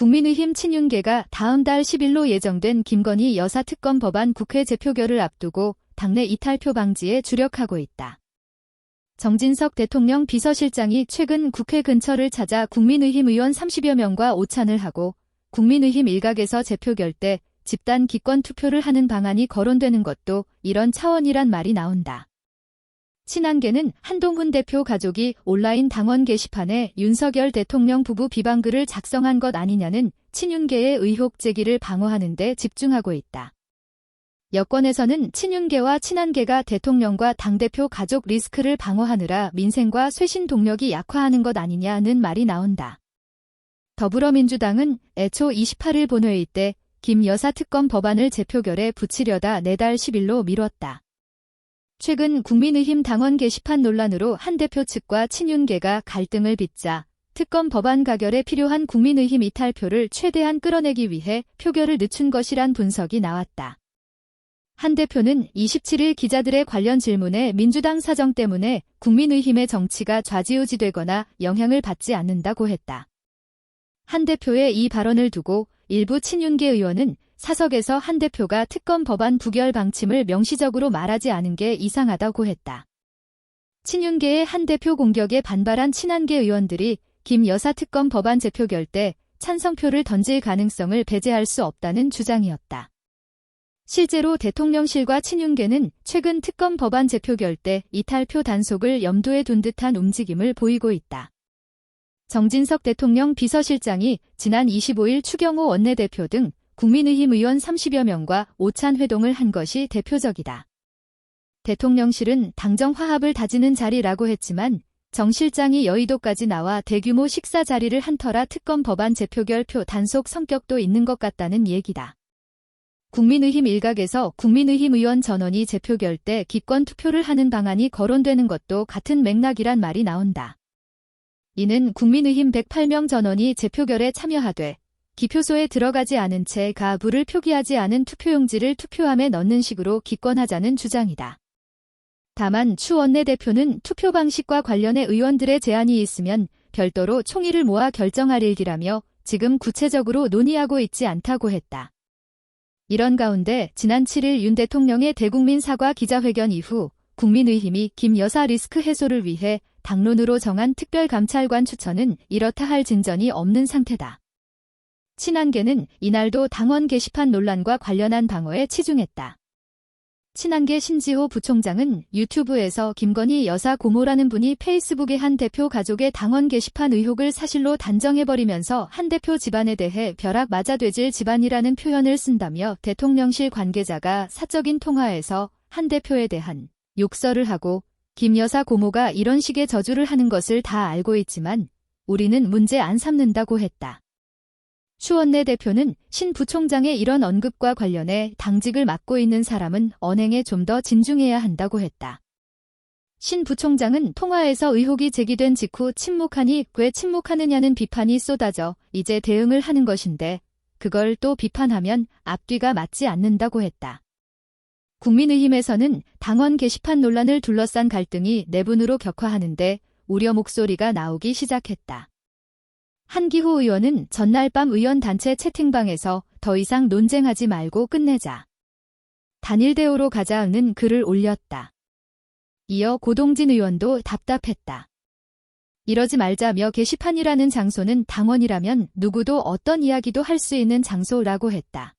국민의힘 친윤계가 다음 달 10일로 예정된 김건희 여사 특검 법안 국회 재표결을 앞두고 당내 이탈표 방지에 주력하고 있다. 정진석 대통령 비서실장이 최근 국회 근처를 찾아 국민의힘 의원 30여 명과 오찬을 하고 국민의힘 일각에서 재표결 때 집단 기권 투표를 하는 방안이 거론되는 것도 이런 차원이란 말이 나온다. 친한계는 한동훈 대표 가족이 온라인 당원 게시판에 윤석열 대통령 부부 비방글을 작성한 것 아니냐는 친윤계의 의혹 제기를 방어하는 데 집중하고 있다. 여권에서는 친윤계와 친한계가 대통령과 당대표 가족 리스크를 방어하느라 민생과 쇄신 동력이 약화하는 것 아니냐는 말이 나온다. 더불어민주당은 애초 28일 본회의 때 김 여사 특검 법안을 재표결에 붙이려다 내달 10일로 미뤘다. 최근 국민의힘 당원 게시판 논란으로 한 대표 측과 친윤계가 갈등을 빚자 특검 법안 가결에 필요한 국민의힘 이탈표를 최대한 끌어내기 위해 표결을 늦춘 것이란 분석이 나왔다. 한 대표는 27일 기자들의 관련 질문에 민주당 사정 때문에 국민의힘의 정치가 좌지우지되거나 영향을 받지 않는다고 했다. 한 대표의 이 발언을 두고 일부 친윤계 의원은 사석에서 한 대표가 특검 법안 부결 방침을 명시적으로 말하지 않은 게 이상하다고 했다. 친윤계의 한 대표 공격에 반발한 친한계 의원들이 김 여사 특검 법안 재표결 때 찬성표를 던질 가능성을 배제할 수 없다는 주장이었다. 실제로 대통령실과 친윤계는 최근 특검 법안 재표결 때 이탈표 단속을 염두에 둔 듯한 움직임을 보이고 있다. 정진석 대통령 비서실장이 지난 25일 추경호 원내대표 등 국민의힘 의원 30여 명과 오찬 회동을 한 것이 대표적이다. 대통령실은 당정 화합을 다지는 자리라고 했지만 정 실장이 여의도까지 나와 대규모 식사 자리를 한 터라 특검 법안 재표결표 단속 성격도 있는 것 같다는 얘기다. 국민의힘 일각에서 국민의힘 의원 전원이 재표결 때 기권 투표를 하는 방안이 거론되는 것도 같은 맥락이란 말이 나온다. 이는 국민의힘 108명 전원이 재표결에 참여하되 기표소에 들어가지 않은 채 가부를 표기하지 않은 투표용지를 투표함에 넣는 식으로 기권하자는 주장이다. 다만 추 원내대표는 투표 방식과 관련해 의원들의 제안이 있으면 별도로 총의를 모아 결정할 일이라며 지금 구체적으로 논의하고 있지 않다고 했다. 이런 가운데 지난 7일 윤 대통령의 대국민 사과 기자회견 이후 국민의힘이 김 여사 리스크 해소를 위해 당론으로 정한 특별감찰관 추천은 이렇다 할 진전이 없는 상태다. 친한계는 이날도 당원 게시판 논란과 관련한 방어에 치중했다. 친한계 신지호 부총장은 유튜브에서 김건희 여사 고모라는 분이 페이스북의 한 대표 가족의 당원 게시판 의혹을 사실로 단정해버리면서 한 대표 집안에 대해 벼락 맞아되질 집안이라는 표현을 쓴다며 대통령실 관계자가 사적인 통화에서 한 대표에 대한 욕설을 하고 김 여사 고모가 이런 식의 저주를 하는 것을 다 알고 있지만 우리는 문제 안 삼는다고 했다. 추원내 대표는 신 부총장의 이런 언급과 관련해 당직을 맡고 있는 사람은 언행에 좀 더 진중해야 한다고 했다. 신 부총장은 통화에서 의혹이 제기된 직후 침묵하니 왜 침묵하느냐는 비판이 쏟아져 이제 대응을 하는 것인데 그걸 또 비판하면 앞뒤가 맞지 않는다고 했다. 국민의힘에서는 당원 게시판 논란을 둘러싼 갈등이 내분으로 격화하는데 우려 목소리가 나오기 시작했다. 한기호 의원은 전날 밤 의원단체 채팅방에서 더 이상 논쟁하지 말고 끝내자. 단일 대우로 가자는 글을 올렸다. 이어 고동진 의원도 답답했다. 이러지 말자며 게시판이라는 장소는 당원이라면 누구도 어떤 이야기도 할 수 있는 장소라고 했다.